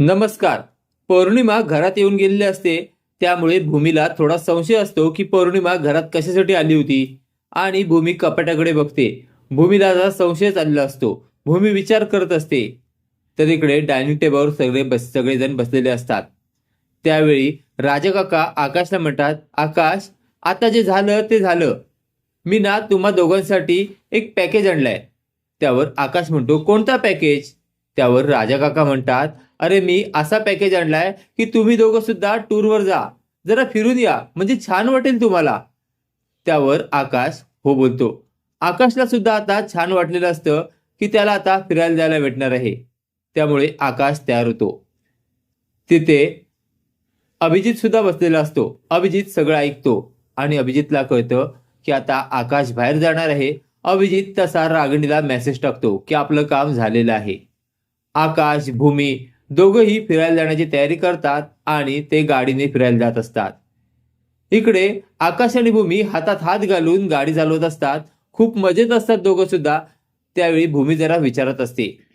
नमस्कार. पौर्णिमा घरात येऊन गेलेली असते त्यामुळे भूमीला थोडा संशय असतो की पौर्णिमा घरात कशासाठी आली होती? आणि भूमी कपाटाकडे बघते. भूमीला संशय चाललेला असतो. भूमी विचार करत असते. तर इकडे डायनिंग टेबलवर सगळे बस सगळेजण बसलेले असतात. त्यावेळी राजकाका आकाशला म्हणतात आकाश आता जे झालं ते झालं. मी ना तुम्हा दोघांसाठी एक पॅकेज आणलाय. त्यावर आकाश म्हणतो कोणता पॅकेज? त्यावर राजा काका म्हणतात अरे मी असा पॅकेज आणलाय की तुम्ही दोघं सुद्धा टूरवर जा. जरा फिरून या. म्हणजे छान वाटेल तुम्हाला. त्यावर आकाश हो बोलतो. आकाशला सुद्धा आता छान वाटलेलं असतं की त्याला आता फिरायला जायला भेटणार आहे. त्यामुळे आकाश तयार होतो. तिथे अभिजित सुद्धा बसलेला असतो. अभिजित सगळं ऐकतो. आणि अभिजितला कळतं की आता आकाश बाहेर जाणार आहे. अभिजित तसा रागणीला मेसेज टाकतो की आपलं काम झालेलं आहे. आकाश भूमी दोघंही फिरायला जाण्याची तयारी करतात आणि ते गाडीने फिरायला जात असतात. इकडे आकाश आणि भूमी हातात हात घालून गाडी चालवत असतात. खूप मजेत असतात दोघं सुद्धा. त्यावेळी भूमी जरा विचारत असते.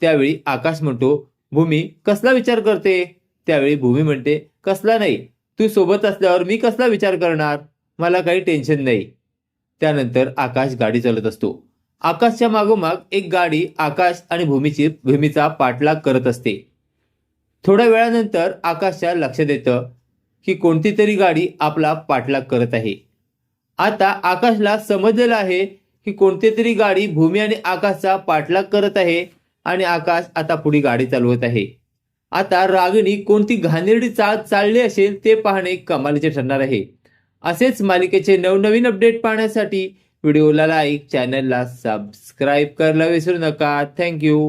त्यावेळी आकाश म्हणतो भूमी कसला विचार करते? त्यावेळी भूमी म्हणते कसला नाही. तू सोबत असल्यावर मी कसला विचार करणार? मला काही टेन्शन नाही. त्यानंतर आकाश गाडी चालत असतो. आकाशच्या मागोमाग एक गाडी आकाश आणि भूमीची भूमीचा पाठलाग करत असते. थोड्या वेळानंतर आकाशच्या लक्षात येतं की कोणती तरी गाडी आपला पाठलाग करत आहे. आता आकाशला समजलेलं आहे की कोणती तरी गाडी भूमी आणि आकाशचा पाठलाग करत आहे आणि आकाश आता पुढे गाडी चालवत आहे. आता रागिणी कोणती घाणेरडी चाळ चालली असेल ते पाहणे कमालीचे ठरणार आहे. असेच मालिकेचे नवनवीन अपडेट पाहण्यासाठी व्हिडिओला लाईक चॅनलला सबस्क्राईब करायला विसरू नका. थँक्यू